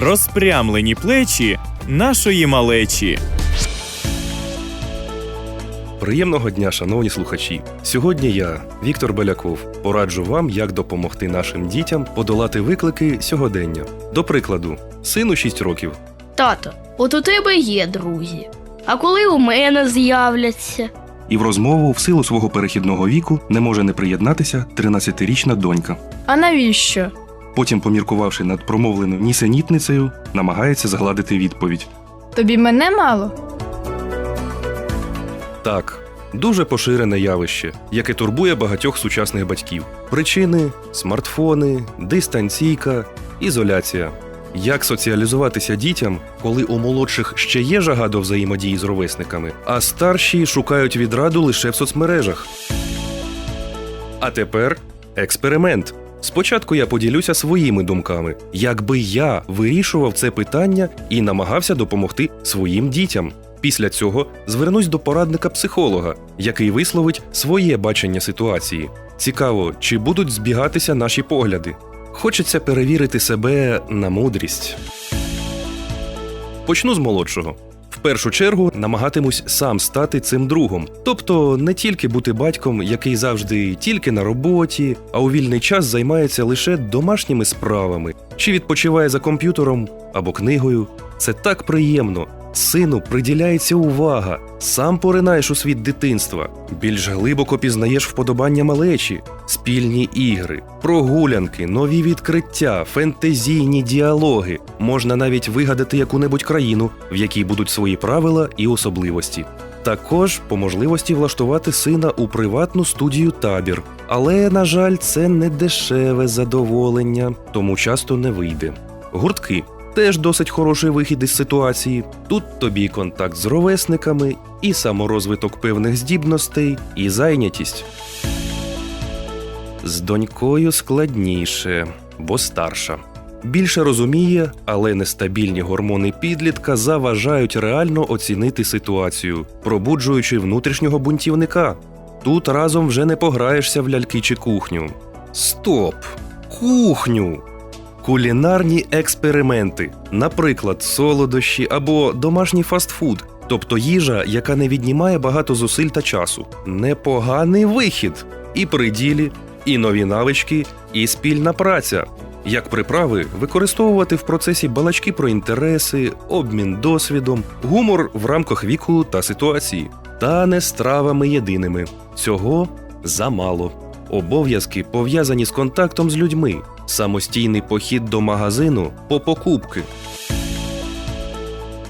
розпрямлені плечі нашої малечі. Приємного дня, шановні слухачі. Сьогодні я, Віктор Беляков, пораджу вам, як допомогти нашим дітям подолати виклики сьогодення. До прикладу, сину 6 років. Тато, от у тебе є друзі. А коли у мене з'являться? І в розмову в силу свого перехідного віку не може не приєднатися 13-річна донька. А навіщо? Потім, поміркувавши над промовленою нісенітницею, намагається згладити відповідь. Тобі мене мало? Так, дуже поширене явище, яке турбує багатьох сучасних батьків. Причини смартфони, дистанційка, ізоляція. Як соціалізуватися дітям, коли у молодших ще є жага до взаємодії з ровесниками, а старші шукають відраду лише в соцмережах. А тепер експеримент. Спочатку я поділюся своїми думками, якби я вирішував це питання і намагався допомогти своїм дітям. Після цього звернусь до порадника психолога, який висловить своє бачення ситуації. Цікаво, чи будуть збігатися наші погляди. Хочеться перевірити себе на мудрість. Почну з молодшого. Першу чергу намагатимусь сам стати цим другом, тобто не тільки бути батьком, який завжди тільки на роботі, а у вільний час займається лише домашніми справами чи відпочиває за комп'ютером або книгою. Це так приємно. Сину приділяється увага, сам поринаєш у світ дитинства, більш глибоко пізнаєш вподобання малечі, спільні ігри, прогулянки, нові відкриття, фентезійні діалоги. Можна навіть вигадати яку-небудь країну, в якій будуть свої правила і особливості. Також по можливості влаштувати сина у приватну студію табір. Але, на жаль, це не дешеве задоволення, тому часто не вийде. Гуртки теж досить хороший вихід із ситуації. Тут тобі і контакт з ровесниками, і саморозвиток певних здібностей, і зайнятість. З донькою складніше, бо старша. Більше розуміє, але нестабільні гормони підлітка заважають реально оцінити ситуацію, пробуджуючи внутрішнього бунтівника. Тут разом вже не пограєшся в ляльки чи кухню. Стоп! Кухню! Кулінарні експерименти, наприклад, солодощі або домашній фастфуд, тобто їжа, яка не віднімає багато зусиль та часу. Непоганий вихід. І при ділі, і нові навички, і спільна праця. Як приправи використовувати в процесі балачки про інтереси, обмін досвідом, гумор в рамках віку та ситуації, та не стравами єдиними. Цього замало. Обов'язки пов'язані з контактом з людьми, самостійний похід до магазину по покупки.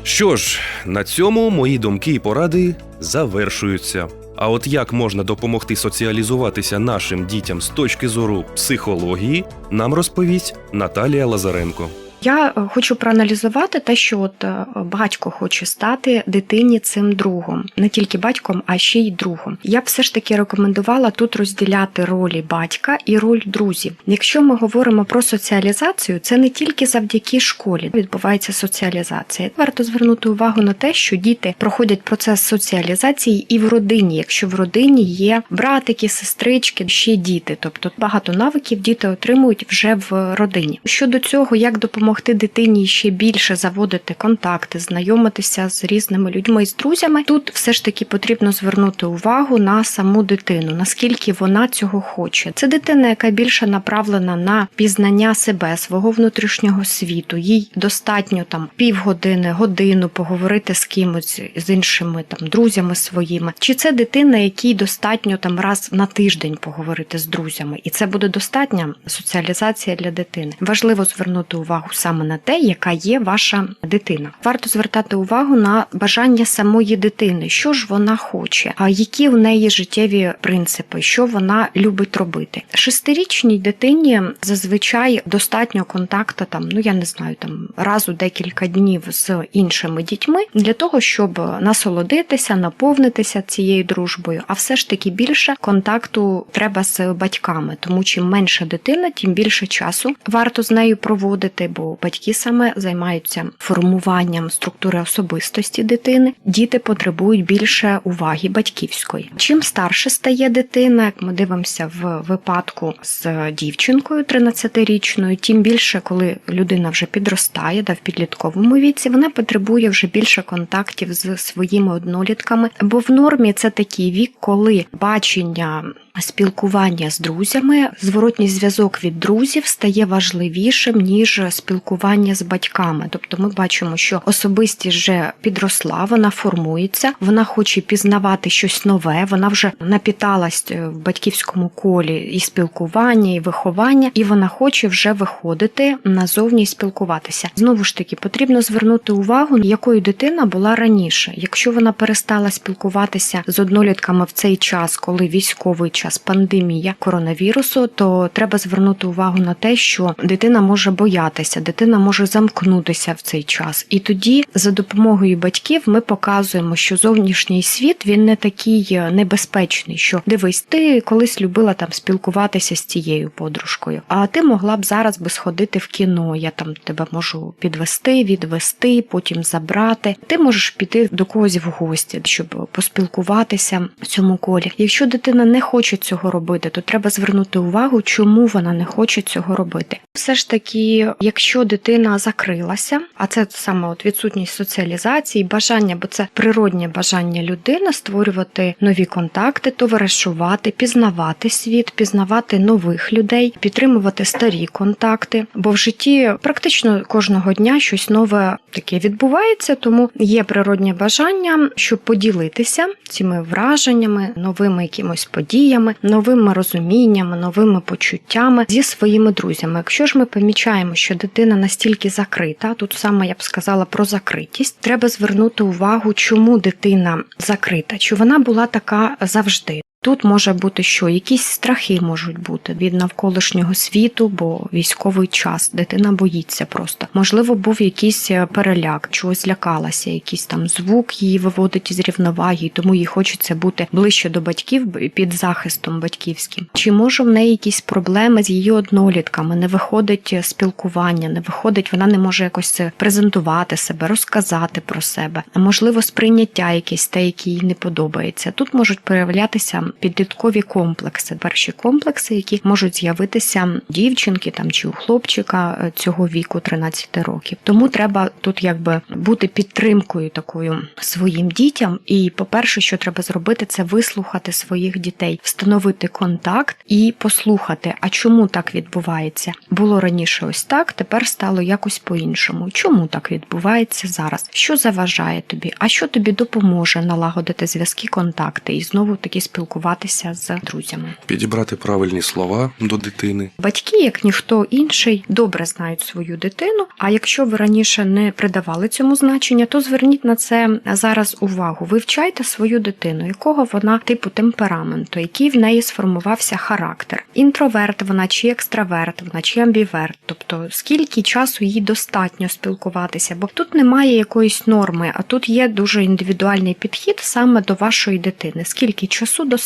Що ж, на цьому мої думки і поради завершуються. А от як можна допомогти соціалізуватися нашим дітям з точки зору психології, нам розповість Наталія Лазаренко. Я е, хочу проаналізувати те, що от е, батько хоче стати дитині цим другом, не тільки батьком, а ще й другом. Я б все ж таки рекомендувала тут розділяти ролі батька і роль друзів. Якщо ми говоримо про соціалізацію, це не тільки завдяки школі відбувається соціалізація. Варто звернути увагу на те, що діти проходять процес соціалізації і в родині, якщо в родині є братики, сестрички, ще діти, тобто багато навиків діти отримують вже в родині. Щодо цього, як допомогти дитині ще більше заводити контакти, знайомитися з різними людьми з друзями, тут все ж таки потрібно звернути увагу на саму дитину, наскільки вона цього хоче. Це дитина, яка більше направлена на пізнання себе, свого внутрішнього світу. Їй достатньо там півгодини, годину поговорити з кимось з іншими там друзями своїми. Чи це дитина, якій достатньо там раз на тиждень поговорити з друзями, і це буде достатня соціалізація для дитини. Важливо звернути увагу саме на те, яка є ваша дитина. Варто звертати увагу на бажання самої дитини, що ж вона хоче, а які в неї життєві принципи, що вона любить робити. Шестирічній дитині зазвичай достатньо контакту там, ну я не знаю, там раз у декілька днів з іншими дітьми для того, щоб насолодитися, наповнитися цією дружбою. А все ж таки більше контакту треба з батьками, тому чим менша дитина, тим більше часу варто з нею проводити, бо батьки саме займаються формуванням структури особистості дитини. Діти потребують більше уваги батьківської. Чим старше стає дитина, як ми дивимося в випадку з дівчинкою 13-річною, тим більше, коли людина вже підростає, да в підлітковому віці, вона потребує вже більше контактів з своїми однолітками. Бо в нормі це такий вік, коли бачення спілкування з друзями, зворотній зв'язок від друзів стає важливішим ніж спілкування з батьками. Тобто, ми бачимо, що особистість вже підросла, вона формується, вона хоче пізнавати щось нове, вона вже напіталась е, в батьківському колі і спілкування, і виховання, і вона хоче вже виходити назовні і спілкуватися. Знову ж таки, потрібно звернути увагу, якою дитина була раніше. Якщо вона перестала спілкуватися з однолітками в цей час, коли військовий час, пандемія коронавірусу, то треба звернути увагу на те, що дитина може боятися, дитина може замкнутися в цей час. І тоді, за допомогою батьків, ми показуємо, що зовнішній світ він не такий небезпечний. Що дивись, ти колись любила там спілкуватися з цією подружкою, а ти могла б зараз би сходити в кіно. Я там тебе можу підвести, відвести, потім забрати. Ти можеш піти до когось в гості, щоб поспілкуватися в цьому колі. Якщо дитина не хоче цього робити, то треба звернути увагу, чому вона не хоче цього робити. Все ж таки, якщо дитина закрилася, а це саме от відсутність соціалізації, бажання, бо це природнє бажання людини створювати нові контакти, товаришувати, пізнавати світ, пізнавати нових людей, підтримувати старі контакти. Бо в житті практично кожного дня щось нове таке відбувається, тому є природнє бажання, щоб поділитися цими враженнями, новими якимось подіями, новими розуміннями, новими почуттями зі своїми друзями. Якщо ж ми помічаємо, що дитина настільки закрита, тут саме я б сказала про закритість, треба звернути увагу, чому дитина закрита, чи вона була така завжди. Тут може бути що, якісь страхи можуть бути від навколишнього світу, бо військовий час дитина боїться просто. Можливо, був якийсь е, переляк, чогось злякалася, якийсь там звук її виводить із рівноваги, тому їй хочеться бути ближче до батьків під захистом батьківським. Чи може в неї якісь проблеми з її однолітками? Не виходить е, спілкування, не виходить, вона не може якось презентувати себе, розказати про себе. Можливо, сприйняття якесь те, яке їй не подобається. Тут можуть проявлятися підліткові комплекси, перші комплекси, які можуть з'явитися дівчинки там чи у хлопчика е, цього віку 13 років. Тому треба тут якби бути підтримкою такою своїм дітям. І, по-перше, що треба зробити, це вислухати своїх дітей, встановити контакт і послухати, а чому так відбувається. Було раніше ось так, тепер стало якось по-іншому. Чому так відбувається зараз? Що заважає тобі? А що тобі допоможе налагодити зв'язки, контакти і знову таки спілкуватися з друзями? Підібрати правильні слова до дитини. Батьки, як ніхто інший, добре знають свою дитину. А якщо ви раніше не придавали цьому значення, то зверніть на це зараз увагу. Вивчайте свою дитину, якого вона типу темпераменту, який в неї сформувався характер. Інтроверт вона чи екстраверт, вона чи амбіверт. Тобто скільки часу їй достатньо спілкуватися, бо тут немає якоїсь норми, а тут є дуже індивідуальний підхід саме до вашої дитини. Скільки часу достатньо?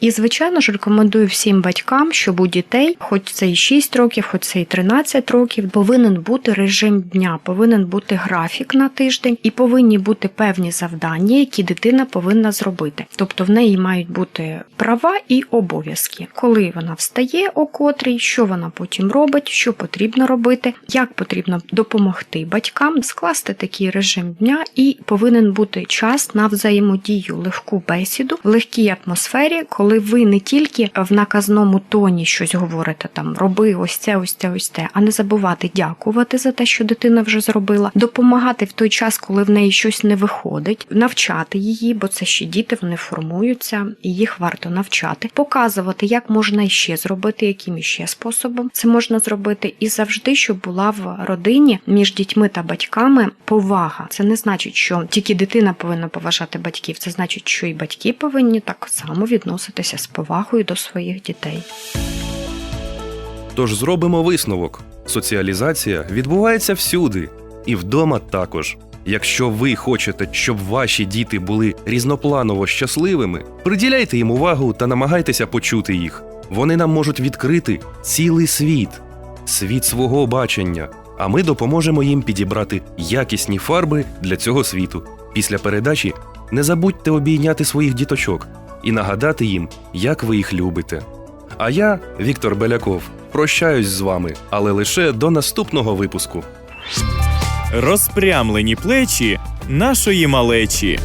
І звичайно ж рекомендую всім батькам, щоб у дітей, хоч це і 6 років, хоч це і 13 років, повинен бути режим дня, повинен бути графік на тиждень, і повинні бути певні завдання, які дитина повинна зробити. Тобто в неї мають бути права і обов'язки, коли вона встає о котрій, що вона потім робить, що потрібно робити, як потрібно допомогти батькам скласти такий режим дня, і повинен бути час на взаємодію, легку бесіду, легкій атмосфері, коли ви не тільки в наказному тоні щось говорите там роби ось це, ось це, ось те, а не забувати дякувати за те, що дитина вже зробила, допомагати в той час, коли в неї щось не виходить, навчати її, бо це ще діти вони формуються, і їх варто навчати, показувати, як можна іще зробити, яким іще способом це можна зробити, і завжди, щоб була в родині між дітьми та батьками повага. Це не значить, що тільки дитина повинна поважати батьків. Це значить, що і батьки повинні так само відноситися з повагою до своїх дітей. Тож зробимо висновок: соціалізація відбувається всюди, і вдома також. Якщо ви хочете, щоб ваші діти були різнопланово щасливими, приділяйте їм увагу та намагайтеся почути їх. Вони нам можуть відкрити цілий світ, світ свого бачення, а ми допоможемо їм підібрати якісні фарби для цього світу. Після передачі не забудьте обійняти своїх діточок і нагадати їм, як ви їх любите. А я, Віктор Беляков, прощаюсь з вами, але лише до наступного випуску. Розпрямлені плечі нашої малечі.